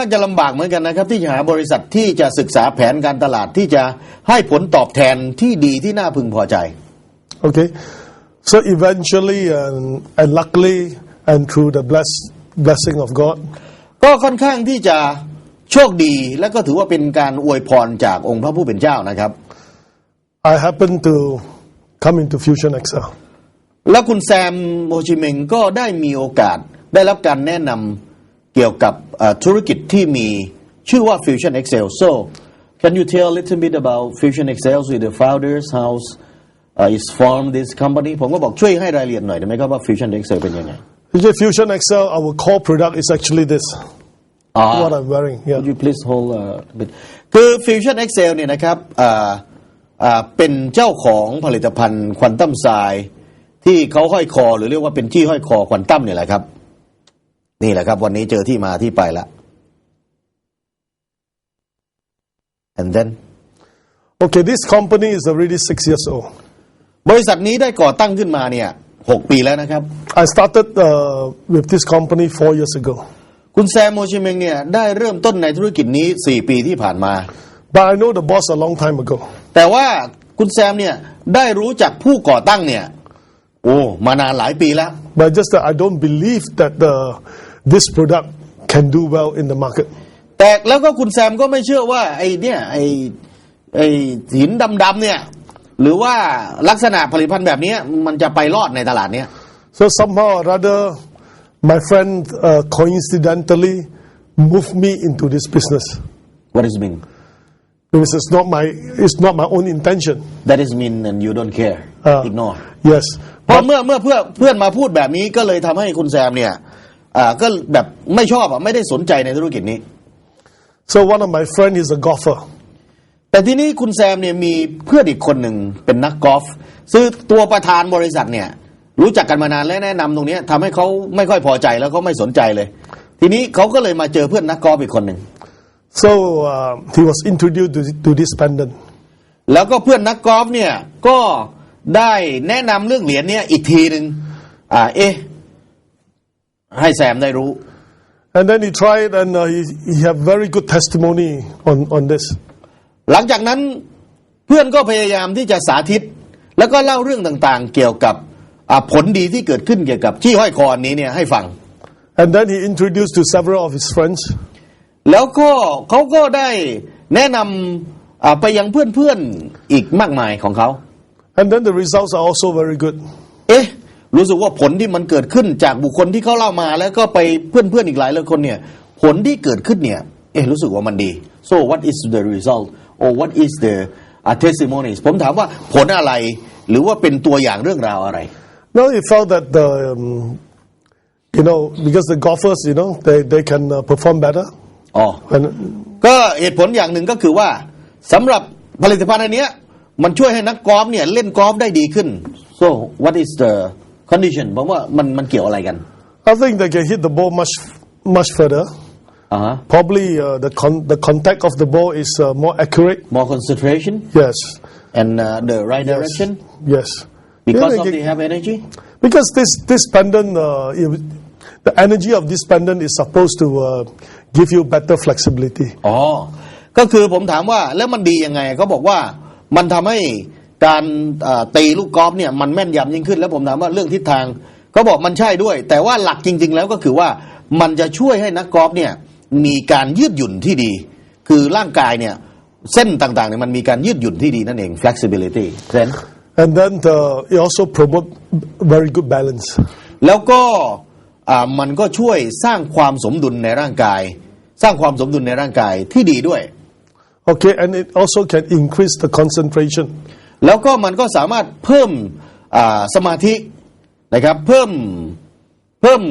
ก็จะลำบากเหมือนกันนะครับ ที่จะหาบริษัทที่จะศึกษาแผนการตลาดที่จะให้ผลตอบแทนที่ดีที่น่าพึงพอใจ Okay, so eventually and, and luckily and through the bless, blessing of God, ก็ค่อนข้างที่จะโชคดีและก็ถือว่าเป็นการอวยพรจากองค์พระผู้เป็นเจ้านะครับ I happened to come into Fusion Excel. แล้วคุณแซมโมชิเมงก็ได้มีโอกาสได้รับการแนะนำ เกี่ยวกับเอ่อธุรกิจที่มีชื่อว่า Fusion Excel so can you tell a little bit about Fusion Excel with the founders how uh, is formed this company ผมก็บอกช่วยให้รายละเอียดหน่อยได้ไหมครับว่า Fusion Excel เป็นยังไง Okay, Fusion Excel, our core product is actually this, อ๋อ what I'm wearing. Yeah. Could you please hold a bit คือ Fusion Excel เนี่ยนะครับอ่าอ่าเป็นเจ้าของผลิตภัณฑ์ควอนตัมไซที่เขาห้อยคอ หรือเรียกว่าเป็นที่ห้อยคอควอนตัมเนี่ยแหละครับ นี่แหละครับ วันนี้เจอที่มาที่ไปละ and then Okay, this company is already six years old. บริษัทนี้ได้ก่อตั้งขึ้นมาเนี่ยหกปีแล้วนะครับ I started uh, with this company four years ago. คุณแซมโมชิเมงเนี่ยได้เริ่มต้นในธุรกิจนี้4ปีที่ผ่านมา But I know the boss a long time ago. แต่ว่าคุณแซมเนี่ยได้รู้จักผู้ก่อตั้งเนี่ยโอ้มานานหลายปีแล้ว But just that I don't believe that the, this product can do well in the market. แต่แล้วก็คุณแซมก็ไม่เชื่อว่าไอ้เนี่ยไอ้ไอ้หินดำๆเนี่ยหรือว่าลักษณะผลิตภัณฑ์แบบเนี้ยมันจะไปรอดในตลาดเนี้ย So somehow or rather, my friend uh, coincidentally moved me into this business. What is mean Because it's not my, it's not my own intention. that is mean and you don't care Uh, ignore Yes. เพราะเมื่อเมื่อเพื่อนเพื่อนมาพูดแบบนี้ก็เลยทำให้คุณแซมเนี่ย อ่าก็แบบไม่ชอบอะไม่ได้สนใจในธุรกิจนี้ So one of my friend is a golfer. แต่ที่นี้คุณแซมเนี่ยมีเพื่อนอีกคนหนึ่งเป็นนักกอล์ฟซึ่งตัวประธานบริษัทเนี่ย รู้จักกันมานานและแนะนำตรงเนี้ยทำให้เขาไม่ค่อยพอใจแล้วก็ไม่สนใจเลย ทีนี้เขาก็เลยมาเจอเพื่อนนักกอล์ฟอีกคนหนึ่ง So uh, he was introduced to, to this pendant. แล้วก็เพื่อนนักกอล์ฟเนี่ยก็ได้แนะนำเรื่องเหรียญเนี่ยอีกทีหนึ่งอ่าเอ๊ะ ให้แซมได้รู้ And then he tried and uh, he, he had very good testimony on, on this. หลังจากนั้นเพื่อนก็พยายามที่จะสาธิต แล้วก็เล่าเรื่องต่างๆ เกี่ยวกับอ่าผลดีที่เกิดขึ้นเกี่ยวกับที่ห้อยคออันนี้เนี่ยให้ฟัง And then he introduced to several of his friends. แล้วก็เขาก็ได้แนะนำอ่าไปยังเพื่อนๆอีกมากมายของเขา And then the results are also very good. เอ๊ะ รู้สึกว่าผลที่มันเกิดขึ้นจากบุคคลที่เขาเล่ามา แล้วก็ไปเพื่อนๆอีกหลายหลายคนเนี่ย ผลที่เกิดขึ้นเนี่ย เอ๊ะรู้สึกว่ามันดี so what is the result or what is the uh, testimonies ผมถามว่าผลอะไรหรือว่าเป็นตัวอย่างเรื่องราวอะไร Now he felt that the, um, you know, because the golfers, you know, they, they can uh, perform better. อ๋อ And ก็เหตุผลอย่างหนึ่งก็คือว่าสำหรับผลิตภัณฑ์อันเนี้ยมันช่วยให้นักกอล์ฟเนี่ยเล่นกอล์ฟได้ดีขึ้น so what is the condition. ผมว่ามันมันเกี่ยวอะไรกัน? I think they can hit the ball much much further. Uh-huh. probably uh, the con the contact of the ball is uh, more accurate. More concentration? Yes. And uh, the right yes. direction? Yes. Because yeah, of they have energy? Because this this pendant uh, the energy of this pendant is supposed to uh, give you better flexibility. Oh. อ๋อก็คือผมถามว่าแล้วมันดียังไง?เขาบอกว่ามันทำให้ การเอ่อตีลูกกอล์ฟเนี่ยมันแม่นยำยิ่งขึ้น แล้วผมถามว่าเรื่องทิศทางเขาบอกมันใช่ด้วย แต่ว่าหลักจริง ๆ แล้วก็คือว่ามันจะช่วยให้นักกอล์ฟเนี่ยมีการยืดหยุ่นที่ดี คือร่างกายเนี่ยเส้นต่างๆเนี่ยมันมีการยืดหยุ่นที่ดีนั่นเอง flexibility เซน And then uh, it also promote very good balance. แล้วก็อ่ามันก็ช่วยสร้างความสมดุลในร่างกาย สร้างความสมดุลในร่างกายที่ดีด้วย Okay, and it also can increase the concentration. แล้วก็มันก็สามารถเพิ่มอ่าสมาธินะครับเพิ่มเพิ่ม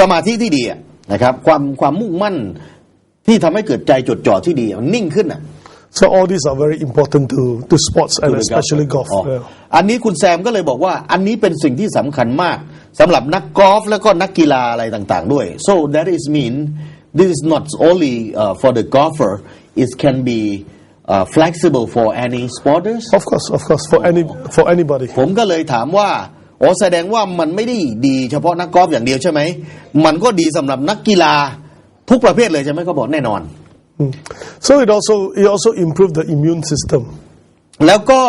สมาธิที่ดีอะนะครับ ความความมุ่งมั่นที่ทำให้เกิดใจจดจ่อที่ดีมันนิ่งขึ้นอะ So all these are very important to, to sports and especially golf. อ๋อ Yeah. อันนี้คุณแซมก็เลยบอกว่า อันนี้เป็นสิ่งที่สำคัญมากสำหรับนักกอล์ฟแล้วก็นักกีฬาอะไรต่างๆด้วย so that is mean this is not only uh, for the golfer it can be uh, flexible for any sporters Of course, of course, for any for anybody. ผมก็เลยถามว่าอ๋อแสดงว่ามันไม่ได้ดีเฉพาะนักกอล์ฟอย่างเดียวใช่ไหม มันก็ดีสำหรับนักกีฬาทุกประเภทเลยใช่ไหมเขาบอกแน่นอน So it also it also improved the immune system. แล้วก็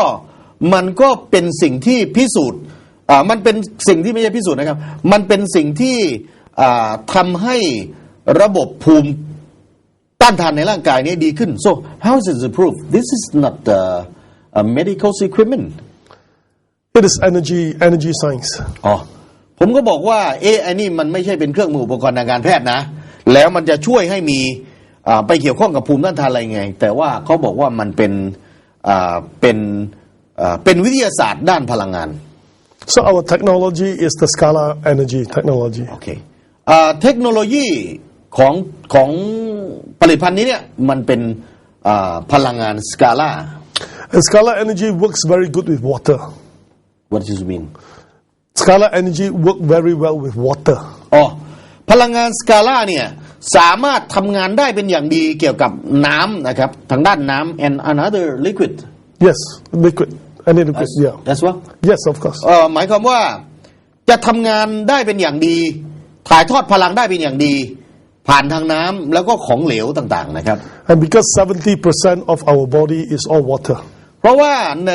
มันก็เป็นสิ่งที่พิสูจน์อ่ามันเป็นสิ่งที่ไม่ใช่พิสูจน์นะครับ มันเป็นสิ่งที่อ่าทำให้ระบบภูมิ ต้านทานในร่างกายนี้ดีขึ้น so how is it proof this is not uh, a medical equipment It is energy energy science. อ๋อผมก็บอกว่า เอ๊ะไอ้นี่มันไม่ใช่เป็นเครื่องมืออุปกรณ์ทางการแพทย์นะ แล้วมันจะช่วยให้มีอ่าไปเกี่ยวข้องกับภูมิต้านทานอะไรไง แต่ว่าเขาบอกว่ามันเป็นอ่าเป็นอ่าเป็นวิทยาศาสตร์ด้านพลังงาน So our technology is the Scala energy technology. โอเคอ่าเทคโนโลยีของของผ ลิตภัณฑ์นี้เนี่ยมันเป็นอ่าพลังงานสกาล่า And Scala energy works very good with water. what does it mean Scala energy work very well with water. อ๋อพลังงานสกาล่าเนี่ยสามารถทำงานได้เป็นอย่างดีเกี่ยวกับน้ำนะครับทางด้านน้ำ and another liquid Yes, liquid. Any liquid, yeah. that's what Yes, of course. เอ่อหมายความว่าจะทำงานได้เป็นอย่างดี ถ่ายทอดพลังได้เป็นอย่างดี ผ่านทางน้ำแล้วก็ของเหลวต่างๆนะครับ And because 70% of our body is all water, เพราะว่าใน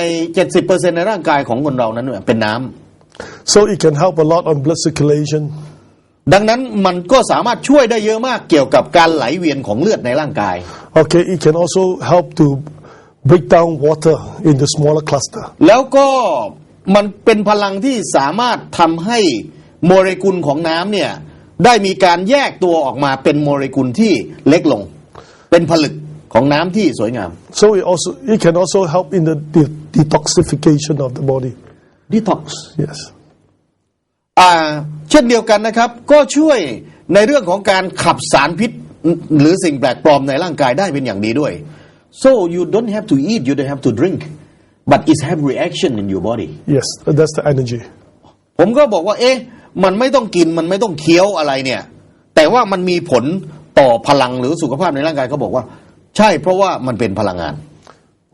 70%ในร่างกายของคนเรานั้นเนี่ยเป็นน้ำ so it can help a lot on blood circulation. ดังนั้นมันก็สามารถช่วยได้เยอะมากเกี่ยวกับการไหลเวียนของเลือดในร่างกาย Okay, it can also help to break down water into smaller cluster. แล้วก็มันเป็นพลังที่สามารถทำให้โมเลกุลของน้ำเนี่ย ได้มีการแยกตัวออกมาเป็นโมเลกุลที่เล็กลง เป็นผลึกของน้ำที่สวยงาม So it also it can also help in the de- detoxification of the body. detox Yes. อ่าเช่นเดียวกันนะครับ ก็ช่วยในเรื่องของการขับสารพิษ หรือสิ่งแปลกปลอมในร่างกายได้เป็นอย่างดีด้วย so you don't have to eat you don't have to drink but it have reaction in your body Yes, that's the energy. ผมก็บอกว่าเอ๊ะ มันไม่ต้องกินมันไม่ต้องเคี้ยวอะไรเนี่ย แต่ว่ามันมีผลต่อพลังหรือสุขภาพในร่างกายเขาบอกว่า ใช่เพราะว่ามันเป็นพลังงาน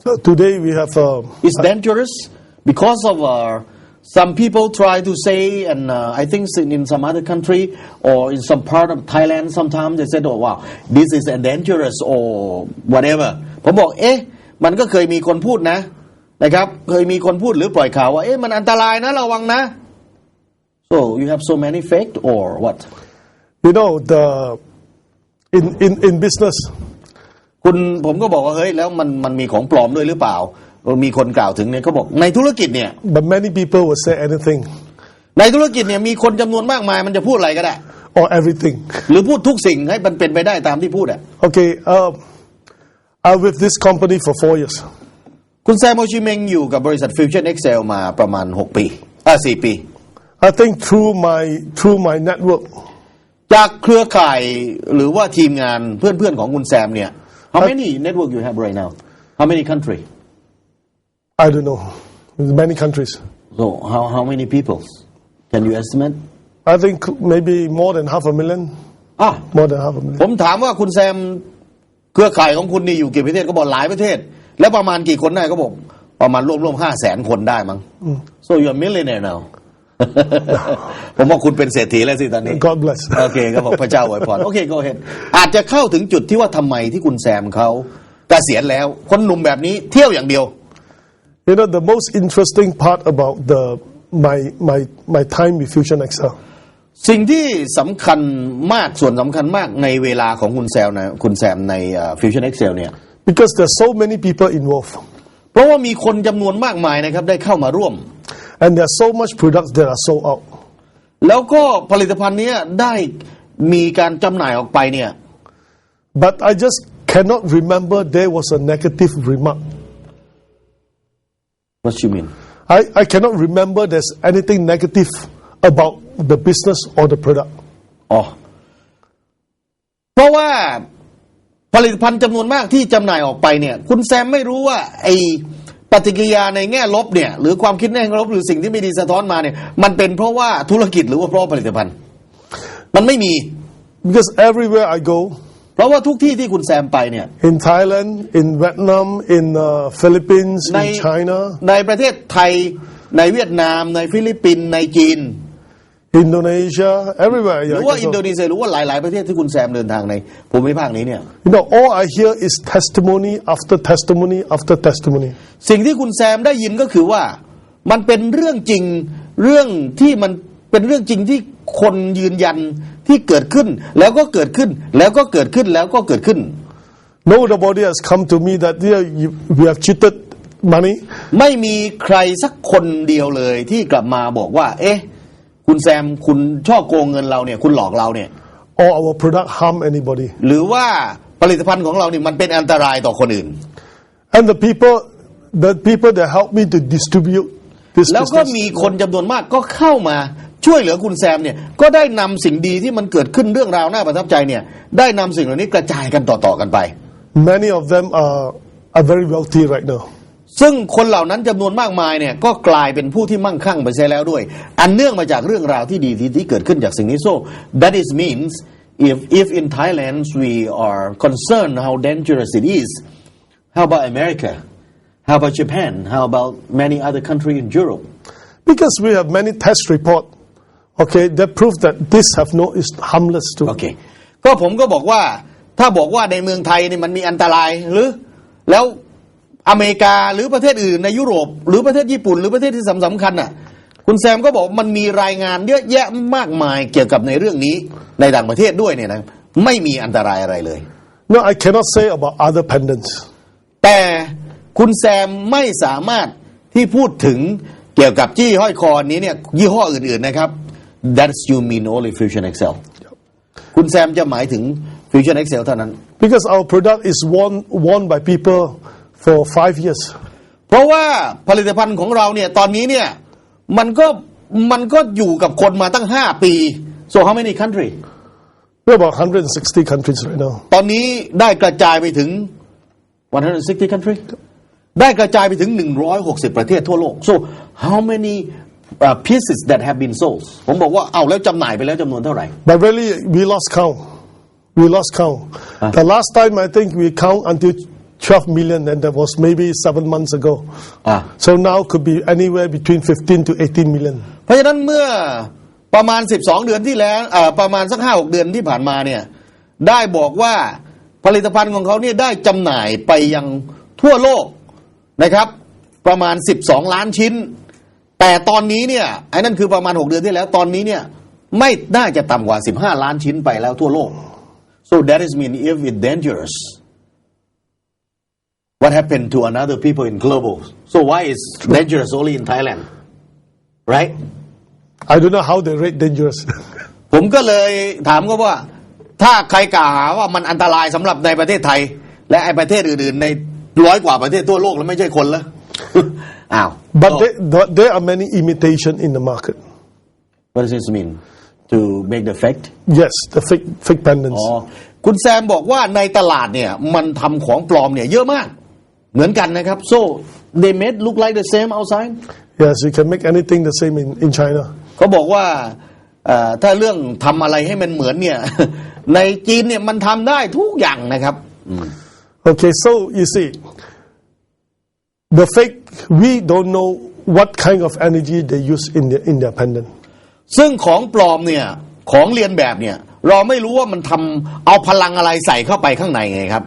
So today we have uh, it's dangerous because of uh, some people try to say and uh, I think in, in some other country or in some part of Thailand sometimes they said oh wow this is a dangerous or whatever ผมบอกเอ๊ะมันก็เคยมีคนพูดนะนะครับ เคยมีคนพูดหรือปล่อยข่าวว่าเอ๊ะมันอันตรายนะระวังนะ so you have so many fake or what you know the in in in business คุณผมก็บอกว่าเฮ้ยแล้วมันมันมีของปลอมด้วยหรือเปล่าเออมีคนกล่าวถึงเนี่ยเขาบอกในธุรกิจเนี่ย but many people will say anything ในธุรกิจเนี่ยมีคนจำนวนมากมายมันจะพูดอะไรก็ได้ or everything. หรือพูดทุกสิ่งให้มันเป็นไปได้ตามที่พูดอะ Okay, uh, I'm with this company for four years. คุณแซมโอชิเมงอยู่กับบริษัท Fusion Excel มาประมาณ 6 ปีอ่า4ปี I think through my through my network, จากเครือข่ายหรือว่าทีมงานเพื่อนๆของคุณแซมเนี่ย how many network you have right now how many country I don't know, many countries. so how how many people can you estimate I think maybe more than half a million. อะ More than half a million. ผมถามว่าคุณแซมเครือข่ายของคุณนี่อยู่กี่ประเทศก็บอกหลายประเทศ แล้วประมาณกี่คนได้ก็บอกประมาณรวมรวมห้าแสนคนได้มั้ง so you're a millionaire now ผมว่าคุณเป็นเศรษฐีแล้วสิตอนนี้ God bless. โอเคก็บอกพระเจ้าอวยพรโอเคก็เห็นอาจจะเข้าถึงจุดที่ว่าทำไมที่คุณแซมเขาเกษียณแล้ว คนหนุ่มแบบนี้เที่ยวอย่างเดียว You know, the most interesting part about the my my my time with Fusion Excel สิ่งที่สำคัญมากส่วนสำคัญมากในเวลาของคุณแซมนะคุณแซมในเอ่อ Fusion Excel เนี่ย because there's so many people involved เพราะว่ามีคนจำนวนมากมายนะครับได้เข้ามาร่วม and there's so much products that are sold out. แล้วก็ผลิตภัณฑ์เนี้ยได้มีการจำหน่ายออกไปเนี่ย But I just cannot remember there was a negative remark. what you mean I, I cannot remember there's anything negative about the business or the product. อ๋อ เพราะว่าผลิตภัณฑ์จำนวนมากที่จำหน่ายออกไปเนี่ย คุณแซมไม่รู้ว่า ไอ ปฏิกิริยาในแง่ลบเนี่ยหรือความคิดในแง่ลบหรือสิ่งที่ไม่ดีสะท้อนมาเนี่ยมันเป็นเพราะว่าธุรกิจหรือว่าเพราะผลิตภัณฑ์ มันไม่มี Because everywhere I go, เพราะว่าทุกที่ที่คุณแซมไปเนี่ย in Thailand, in Vietnam, in uh, Philippines, ใน in China, ในประเทศไทยในเวียดนาม ในฟิลิปปินส์ในจีน Indonesia, everywhere. ห Yeah, รือ I ว่า can อินโด go. นีเซียหรือว่าหลาย ๆ ประเทศที่คุณแซมเดินทางในภูมิภาคนี้เนี่ย You know, all I hear is testimony after testimony after testimony. สิ่งที่คุณแซมได้ยินก็คือว่ามันเป็นเรื่องจริงเรื่องที่มันเป็นเรื่องจริงที่คนยืนยันที่เกิดขึ้น แล้วก็เกิดขึ้นแล้วก็เกิดขึ้นแล้วก็เกิดขึ้น Nobody has come to me that yeah, you, we have cheated money. ไม่มีใครสักคนเดียวเลยที่กลับมาบอกว่า เอ๊ะ คุณแซมคุณช่อโกงเงินเราเนี่ยคุณหลอกเราเนี่ย or our product harm anybody. หรือว่าผลิตภัณฑ์ของเราเนี่ยมันเป็นอันตรายต่อคนอื่น And the people, the people that help me to distribute this แล้วก็ business, มีคนจำนวนมากก็เข้ามาช่วยเหลือคุณแซมเนี่ยก็ได้นำสิ่งดีที่มันเกิดขึ้นเรื่องราวน่าประทับใจเนี่ยได้นำสิ่งเหล่านี้กระจายกันต่อๆกันไป many of them are, are very wealthy right now. ซึ่งคนเหล่านั้นจำนวนมากมายเนี่ยก็กลายเป็นผู้ที่มั่งคั่งไปเสียแล้วด้วย อันเนื่องมาจากเรื่องราวที่ดีที่ที่เกิดขึ้นจากสิ่งนี้ so that is means if if in Thailand we are concerned how dangerous it is how about America how about Japan how about many other countries in Europe Because we have many test report, okay, that prove that this have no is harmless to. โอเคก็ผมก็บอกว่าถ้าบอกว่าในเมืองไทยนี่มันมีอันตรายหรือแล้ว อเมริกาหรือประเทศอื่นในยุโรป หรือประเทศญี่ปุ่น หรือประเทศที่สำสำคัญน่ะ คุณแซมก็บอกมันมีรายงานเยอะแยะมากมายเกี่ยวกับในเรื่องนี้ในต่างประเทศด้วยเนี่ยนะไม่มีอันตรายอะไรเลย No, I cannot say about other pendants. แต่คุณแซมไม่สามารถที่พูดถึงเกี่ยวกับจี้ห้อยคอนี้เนี่ยยี่ห้ออื่นๆนะครับ That's you mean only Fusion Excel คุณแซมจะหมายถึง Fusion Excel เท่านั้น Because our product is worn, worn by people for five years. เพราะว่าผลิตภัณฑ์ของเราเนี่ยตอนนี้เนี่ยมันก็มันก็อยู่กับคนมาตั้ง 5 ปี so how many country We're about 160 countries right now. ตอนนี้ได้กระจายไปถึง 160 country ได้กระจายไปถึง 160 ประเทศทั่วโลก so how many uh, pieces that have been sold ผมบอกว่าเอาแล้วจำหน่ายไปแล้วจำนวนเท่าไหร่ But really, we lost count. We lost count. The last time I think we count until 12 million, and that was maybe seven months ago. อ่า So now could be anywhere between 15 to 18 million. เพราะฉะนั้นเมื่อประมาณ 12 เดือนที่แล้วเอ่อประมาณสักห้าหกเดือนที่ผ่านมาเนี่ยได้บอกว่าผลิตภัณฑ์ของเขาเนี่ยได้จำหน่ายไปยังทั่วโลกนะครับ ประมาณ 12 ล้านชิ้น แต่ตอนนี้เนี่ยไอ้นั่นคือประมาณ 6 เดือนที่แล้วตอนนี้เนี่ยไม่น่าจะต่ำกว่า 15 ล้านชิ้นไปแล้วทั่วโลก so that is mean if it dangerous what happened to another people in global so why is dangerous only in Thailand right I don't know how they rate dangerous. ผมก็เลยถามเขาว่า ถ้าใครกล่าวหาว่ามันอันตรายสำหรับในประเทศไทย และไอ้ประเทศอื่นๆ ในร้อยกว่าประเทศทั่วโลกแล้วไม่ใช่คนละอ้าว but there, there- there are many imitation in the market. what does this mean to make the fact Yes, the fake fake pendants. อ๋อคุณแซมบอกว่าในตลาดเนี่ย มันทำของปลอมเนี่ยเยอะมาก เหมือนกันนะครับ so they made look like the same outside Yes, you can make anything the same in, in China. เขาบอกว่าเอ่อถ้าเรื่องทำอะไรให้มันเหมือนเนี่ย ในจีนเนี่ยมันทำได้ทุกอย่างนะครับ Okay, so you see, the fake, we don't know what kind of energy they use in their, in their pendant. ซึ่งของปลอมเนี่ย ของเรียนแบบเนี่ย เราไม่รู้ว่ามันทำเอาพลังอะไรใส่เข้าไปข้างในไงครับ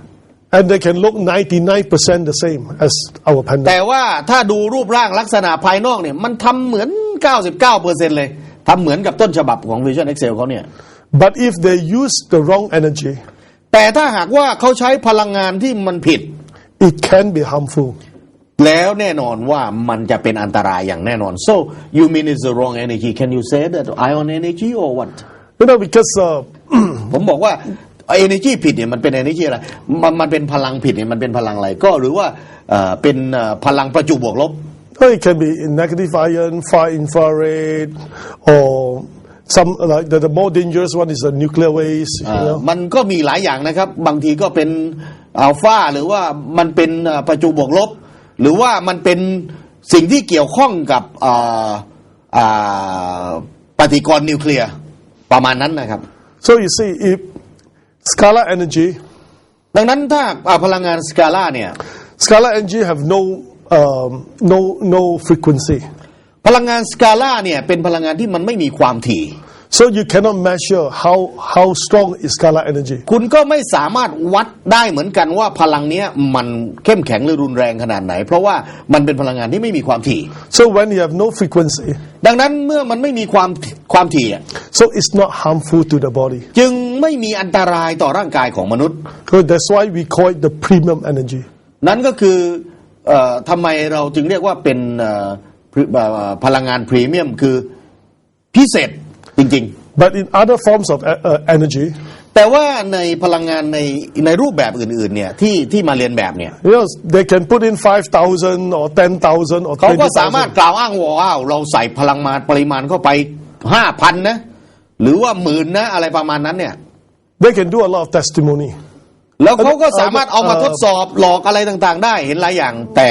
And they can look 99% the same as our pendant. แต่ว่าถ้าดูรูปร่างลักษณะภายนอกเนี่ย มันทำเหมือน 99%เลยทำเหมือนกับต้นฉบับของ Vision Excel เขาเนี่ย But if they use the wrong energy, แต่ถ้าหากว่าเขาใช้พลังงานที่มันผิด it can be harmful. แล้วแน่นอนว่ามันจะเป็นอันตรายอย่างแน่นอน so you mean it's the wrong energy can you say that ion energy or what You know, because uh, ผมบอกว่า ไอ้ energy ผิดเนี่ยมันเป็น energy อะไรมันมันเป็นพลังผิดเนี่ยมันเป็นพลังอะไรก็หรือว่าเอ่อเป็นเอ่อพลังประจุบวกลบ well, it can be negative ion, far infrared, or some like the, the more dangerous one is the nuclear waste. You เอ่อ know? มันก็มีหลายอย่างนะครับ บางทีก็เป็นอัลฟาหรือว่ามันเป็นเอ่อประจุบวกลบ หรือว่ามันเป็นสิ่งที่เกี่ยวข้องกับเอ่ออ่าปฏิกรณ์นิวเคลียร์ประมาณนั้นนะครับ So you see, if scalar energy, ดังนั้นถ้าอ่าพลังงานสกาล่าเนี่ย scalar energy have no um, no no frequency. พพลังงานสกาล่าเนี่ยเป็นพลังงานที่มันไม่มีความถี่ So you cannot measure how how strong is scalar energy. คุณก็ไม่สามารถวัดได้เหมือนกันว่าพลังเนี้ยมันเข้มแข็งหรือรุนแรงขนาดไหน เพราะว่ามันเป็นพลังงานที่ไม่มีความถี่ So when you have no frequency, ดังนั้นเมื่อมันไม่มีความความถี่อะ so it's not harmful to the body. จึงไม่มีอันตรายต่อร่างกายของมนุษย์ So that's why we call it the premium energy. นั่นก็คือเออทำไมเราจึงเรียกว่าเป็นเอ่อพรีเอ่อพลังงานพรีเมียมคือพิเศษ จริง But in other forms of uh, uh, energy, ๆ แต่ว่าในพลังงานในในรูปแบบอื่นๆเนี่ยที่ที่มาเรียนแบบเนี่ย you know, they can put in 5,000 or 10,000 or เขาก็สามารถ 20,000. กล่าวอ้างว่าว้าวเราใส่พลังงานปริมาณเข้าไปห้าพันนะ หรือว่าหมื่นนะ อะไรประมาณนั้นเนี่ย They can do a lot of testimony. แล้วเขาก็สามารถเอามาทดสอบหลอกอะไรต่างๆ ได้เห็นหลายอย่าง แต่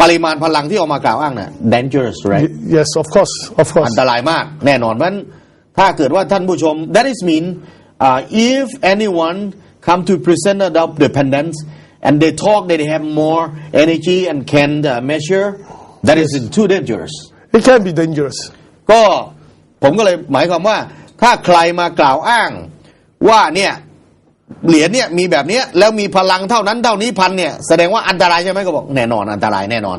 ปริมาณพลังที่เอามากล่าวอ้างเนี่ย dangerous right Y- Yes, of course, of อั course. นตรายมากแน่นอนเพราะฉะนั้น ถ้าเกิดว่าท่านผู้ชม that is mean uh, if anyone come to present about dependence and they talk that they have more energy and can uh, measure that is too dangerous It can be dangerous. ก็ผมก็เลยหมายความว่า ถ้าใครมากล่าวอ้างว่าเนี่ยเหรียญเนี่ยมีแบบเนี้ยแล้วมีพลังเท่านั้นเท่านี้พันเนี่ยแสดงว่าอันตรายใช่ไหมก็บอกแน่นอนอันตรายแน่นอน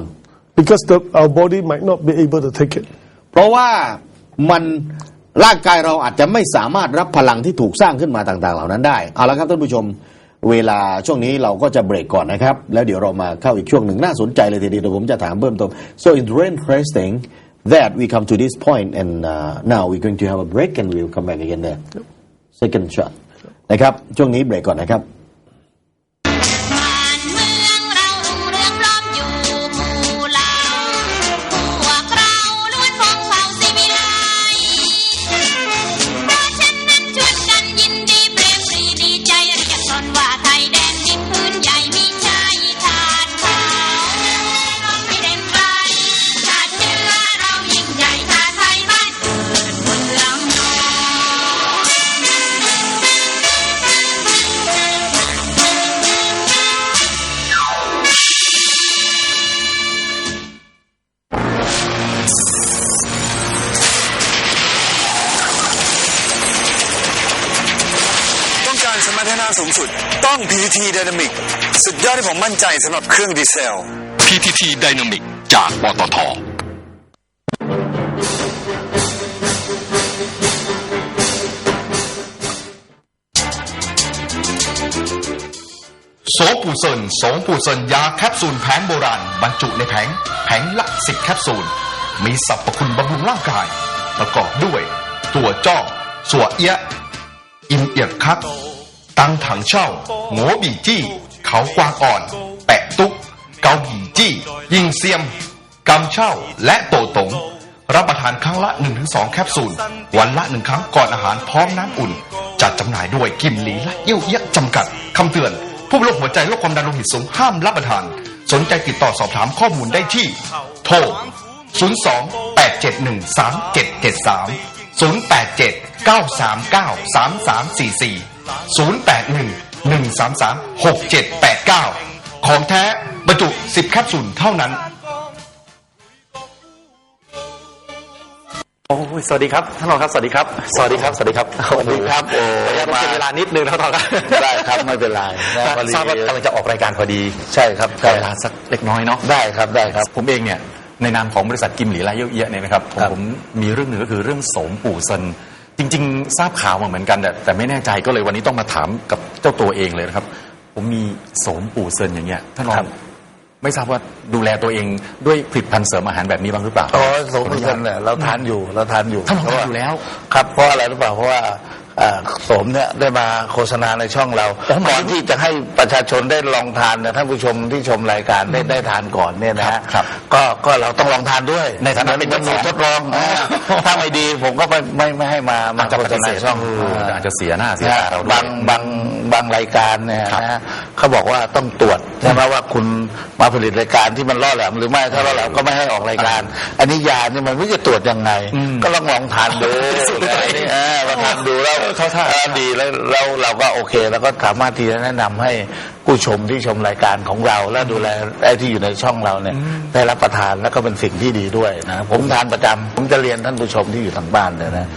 Because the, our body might not be able to take it. เพราะว่ามัน ร่างกายเราอาจจะไม่สามารถรับพลังที่ถูกสร้างขึ้นมาต่าง ๆ เหล่านั้นได้ เอาละครับท่านผู้ชม เวลาช่วงนี้เราก็จะเบรกก่อนนะครับ แล้วเดี๋ยวเรามาเข้าอีกช่วงหนึ่งน่าสนใจเลยทีเดียวผมจะถามเพิ่มเติม so it's very interesting that we come to this point and uh, now we're going to have a break and we'll come back again there second shot นะครับช่วงนี้เบรกก่อนนะครับ สูงสุดต้อง PTT Dynamic สุดยอดที่ผมมั่นใจสำหรับเครื่องดีเซล PTT Dynamic จากปตทโสปูเซินโสปูเซินยาแคปซูลแผงโบราณ บรรจุในแผง แผงละสิบแคปซูล มีสรรพคุณบำรุงร่างกาย ประกอบด้วย ตัวจ้อสัวเอียะ อินเอียกคัก ตังถังเช่าโงบีจี้ เขากวางอ่อน แปะตุกเกาบีจี้ ยิงเซียมกำเช่าและโตตงรับประทานครั้งละ 1-2 แคปซูล วันละหนึ่งครั้งก่อนอาหารพร้อมน้ำอุ่น จัดจำหน่ายด้วยกิมหลีและเยี่ยวเอี้ยะจำกัดคำเตือน ผู้เป็นโรคหัวใจโรคความดันโลหิตสูงห้ามรับประทาน สนใจติดต่อสอบถามข้อมูลได้ที่ โทร 02 871 3773 087 939 3344 081 133 6789 ของแท้บรรจุ 10แคปซูลเท่านั้น โอ้ยสวัสดีครับท่านรองครับ สวัสดีครับ สวัสดีครับ สวัสดีครับสวัสดีครับโอ้ขออนุญาตรบกวนเวลานิดนึงนะครับท่านรองครับได้ครับไม่เป็นไรนะพอดีทราบว่ากำลังจะออกรายการพอดีใช่ครับขอใช่เวลาสักเล็กน้อยเนาะ ได้ครับได้ครับ ผมเองเนี่ยในนามของบริษัทกิมหลีไลเยี่ยวเอียะเนี่ยนะครับผมครับผมมีเรื่องหนึ่งก็คือเรื่องโสมปู่เซิน จริง ๆ ทราบข่าวมาเหมือนกันแต่แต่ไม่แน่ใจก็เลยวันนี้ต้องมาถามกับเจ้าตัวเองเลยนะครับ ผมมีโสมปู่เซินอย่างเงี้ยท่านรองไม่ทราบว่าดูแลตัวเองด้วยผลิตภัณฑ์เสริมอาหารแบบนี้บ้างหรือเปล่าอ๋อสมมติเนี่ยเราทานอยู่เราทานอยู่ท่านรองเพระทานอยู่แล้ว ครับเพราะอะไรหรือเปล่าเพราะว่าเอ่อ โสมเนี่ยได้มาโฆษณาในช่องเราอ๋อหมายก่อนที่จะให้ประชาชนได้ลองทานเนี่ยท่านผู้ชมที่ชมรายการได้ได้ทานก่อนเนี่ยนะฮะครับก็ก็เราต้องลองทานด้วยในฐานะเป็นมัเจ้าของทดลองอ่าถ้าไม่ดีผมก็ไม่ไม่ไม่ให้มามาอาจจะโฆปษฏิณาเสธช่องเอออาจจะเสียหน้าเสียนะตาเราด้วยบางบางบางรายการเนี่ยครับนะฮะเขาบอกว่าต้องตรวจใช่ไหมว่าคุณมาผลิตรายการที่มันล่อแหลมหรือไม่ถ้าล่อแหลมก็ไม่ให้ออกรายการ อันนี้ยานี่มันไม่รู้จะตรวจยังไง ก็ลองลองทานดูอันนี้เออมาทานดูแล้วเข้าท่าออดีแล้วเราเราก็โอเค แล้วก็สามารถที่จะแนะนำให้ผู้ชมที่ชมรายการของเรา และดูแลไอ้ที่อยู่ในช่องเราเนี่ย ได้รับประทานแล้วก็เป็นสิ่งที่ดีด้วยนะผมทานประจำผมจะเรียนท่านผู้ชมที่อยู่ทางบ้านเลยนะ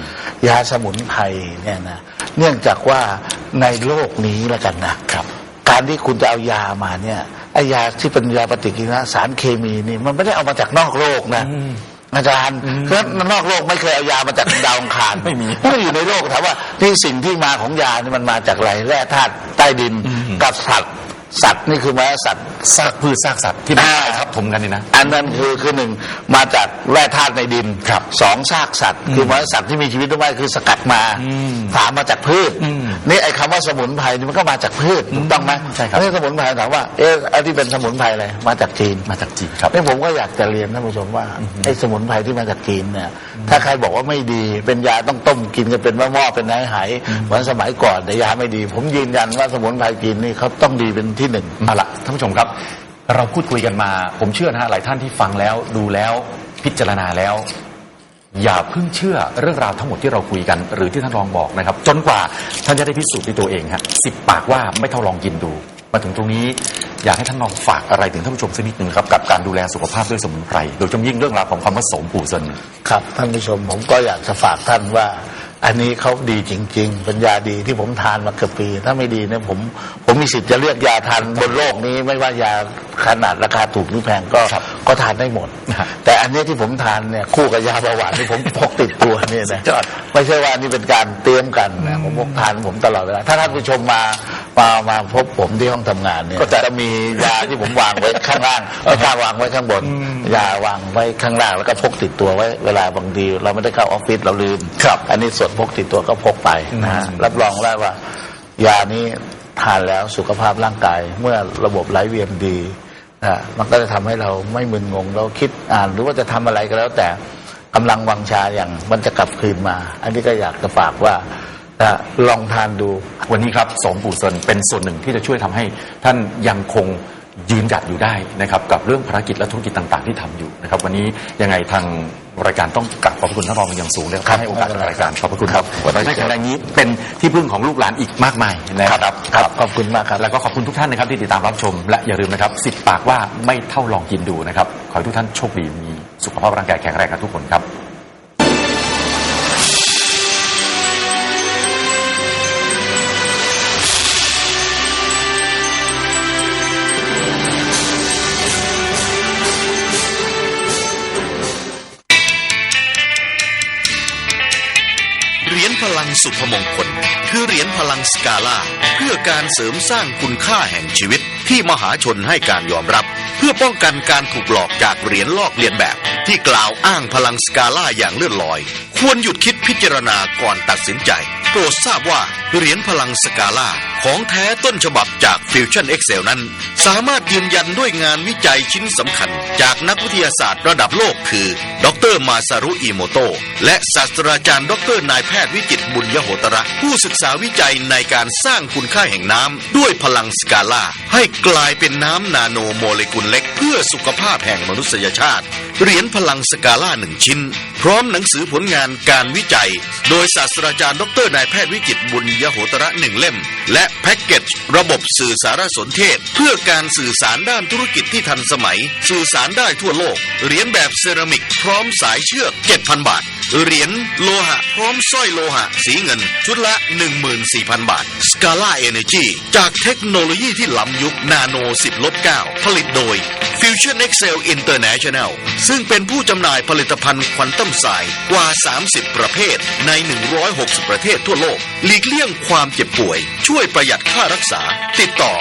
ยาสมุนไพรเนี่ยนะ เนื่องจากว่าในโลกนี้แล้วกันนะครับ การที่คุณจะเอายามาเนี่ยไอ้ยาที่เป็นยาปฏิกิริยาสารเคมีนี่มันไม่ได้เอามาจากนอกโลกนะอาจารย์เพราะนอกโลกไม่เคยเอายามาจากดาวอังคารไม่มีไม่อยู่ในโลกถามว่าที่สิ่งที่มาของยานี่มันมาจากอะไรแร่ธาตุใต้ดินกับสัตว์สัตว์นี่คือมาสัตว์ ซากพืชซากสัตว์ที่มันอ่าตายทับถมกันนี่นะ อันนั้นคือคือหนึ่งมาจากแร่ธาตุในดินครับสองซากสัตว์ คือมาสัตว์ที่มีชีวิตด้วยคือสกัดมาอืมสามมาจากพืชอืมนี่ไอ้คำว่าสมุนไพรนี่มันก็มาจากพืชถูกต้องไหมใช่ครับ นี่สมุนไพรถามว่าเอ๊ะไอ้ที่เป็นสมุนไพรอะไรมาจากจีนมาจากจีนครับ นี่ผมก็อยากจะเรียนท่านผู้ชมว่าไอ้สมุนไพรที่มาจากจีนเนี่ยถ้าใครบอกว่าไม่ดีเป็นยาต้องต้มกินกันเป็นหม้อๆเป็นไหไหเหมือนสมัยก่อนแต่ยาไม่ดี ผมยืนยันว่าสมุนไพรจีนนี่เขาต้องดีเป็นที่หนึ่ง เอาละท่านผู้ชมครับเราพูดคุยกันมา ผมเชื่อนะฮะหลายท่านที่ฟังแล้วดูแล้วพิจารณาแล้ว อย่าเพิ่งเชื่อเรื่องราวทั้งหมดที่เราคุยกัน หรือที่ท่านรองบอกนะครับ จนกว่าท่านจะได้พิสูจน์ด้วยตัวเองฮะสิบปากว่าไม่เท่าลองกินดู มาถึงตรงนี้อยากให้ท่านรองฝากอะไรถึงท่านผู้ชมสักนิดหนึ่งครับกับการดูแลสุขภาพด้วยสมุนไพรโดยเฉพาะยิ่งเรื่องราวของคำว่าโสมปู่เซินครับท่านผู้ชมผมก็อยากจะฝากท่านว่า อันนี้เขาดีจริง ๆ ปัญญาดีที่ผมทานมาเกือบปี ถ้าไม่ดีเนี่ยผม ผมมีสิทธิ์จะเลือกยาทานบนโลกนี้ ไม่ว่ายาขนาดราคาถูกหรือแพงก็ครับก็ทานได้หมดครับแต่อันนี้ที่ผมทานเนี่ยคู่กับยาเบาหวานที่ผมพกติดตัวเนี่ยนะสุดยอดไม่ใช่ว่านี่เป็นการเตรียมกันนะผมพกทานผมตลอดเวลาถ้าท่านผู้ชมมามามาพบผมที่ห้องทำงานเนี่ยก็จะมียาที่ผมวางไว้ข้างล่างไม่กล้าวางไว้ข้างบน ยาวางไว้ข้างล่างแล้วก็พกติดตัวไว้เวลาบางทีเราไม่ได้เข้าออฟฟิศเราลืมครับ อันนี้ส่วนพกติดตัวก็พกไปนะฮะอืมรับรองได้ว่ายานี้ ทานแล้วสุขภาพร่างกาย เมื่อระบบไหลเวียนดีนะมันก็จะทำให้เราไม่มึนงงเราคิดอ่านหรือว่าจะทำอะไรก็แล้วแต่กำลังวังชาอย่างมันจะกลับคืนมา อันนี้ก็อยากจะฝากว่าลองทานดูวันนี้ครับสมปู่เซินเป็นส่วนหนึ่งที่จะช่วยทำให้ท่านยังคง ยืนหยัดอยู่ได้นะครับกับเรื่องภารกิจและธุรกิจต่างๆที่ทำอยู่นะครับวันนี้ยังไงทางรายการต้องกราบขอบพระคุณท่านรองเป็นอย่างสูงเลยครับให้โอกาสกับรายการขอบพระคุณครับวันนี้แข็งแรงนี้เป็นที่พึ่งของลูกหลานอีกมากมายนะครับครับขอบคุณมากครับแล้วก็ขอบคุณทุกท่านนะครับที่ติดตามรับชม และอย่าลืมนะครับสิบปากว่าไม่เท่าลองกินดูนะครับขอให้ทุกท่านโชคดีมีสุขภาพร่างกายแข็งแรงกันทุกคนครับ รียญพลังสุภมงคล คือเหรียญพลังสกาล่าเพื่อการเสริมสร้างคุณค่าแห่งชีวิตที่มหาชนให้การยอมรับ เพื่อป้องกันการถูกหลอกจากเหรียญลอกเลียนแบบ ที่กล่าวอ้างพลังสกาล่าอย่างเลื่อนลอย ควรหยุดคิดพิจารณาก่อนตัดสินใจ โปรดทราบว่า เหรียญพลังสกาล่าของแท้ต้นฉบับจากฟิวชั่นเอ็กเซลนั้น สามารถยืนยันด้วยงานวิจัยชิ้นสำคัญ จากนักวิทยาศาสตร์ระดับโลกคือ ดรมาซารุอิโมโตะและศาสตราจารย์ ดรนายแพทย์วิจิตบุญยโหตระ ผู้ศึกษาวิจัยในการสร้างคุณค่าแห่งน้ำด้วยพลังสกาล่าให้กลายเป็นน้ำนาโนโมเลกุลเล็ก เพื่อสุขภาพแห่งมนุษยชาติเหรียญพลังสกาล่าหนึ่งชิ้น พร้อมหนังสือผลงานการวิจัย โดยศาสตราจารย์ ดรนายแพทย์วิจิตบุญยยโหตระหนึ่งเล่ม และแพ็กเกจระบบสื่อสารสนเทศ เพื่อการสื่อสารด้านธุรกิจที่ทันสมัย สื่อสารได้ทั่วโลกเหรียญแบบเซรามิก พร้อมสายเชือก 7,000 บาท เหรียญโลหะ พร้อมสร้อยโลหะ สีเงิน ชุดละ 14,000 บาท Scala Energy จากเทคโนโลยีที่ล้ำยุคนาโน 10ลบ9ผลิตโดย Fusion Excel International ซึ่งเป็นผู้จำหน่ายผลิตภัณฑ์ควอนตัมไซน์กว่า 30 ประเภทใน 160 ประเทศทั่วโลก หลีกเลี่ยงความเจ็บป่วย ช่วยประหยัดค่ารักษา ติดต่อ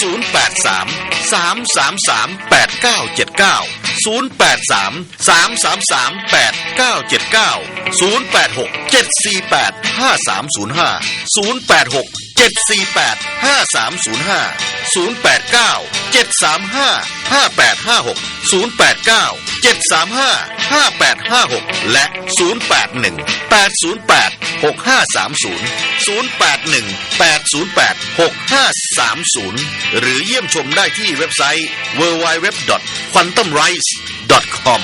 083 333 8979 083 333 8979 086 748 5305 086 748 5305 089 735 5856 089 735 5856 และ 081 808 6530 081 808 6530 หรือเยี่ยมชมได้ที่เว็บไซต์ www.quantumrise.com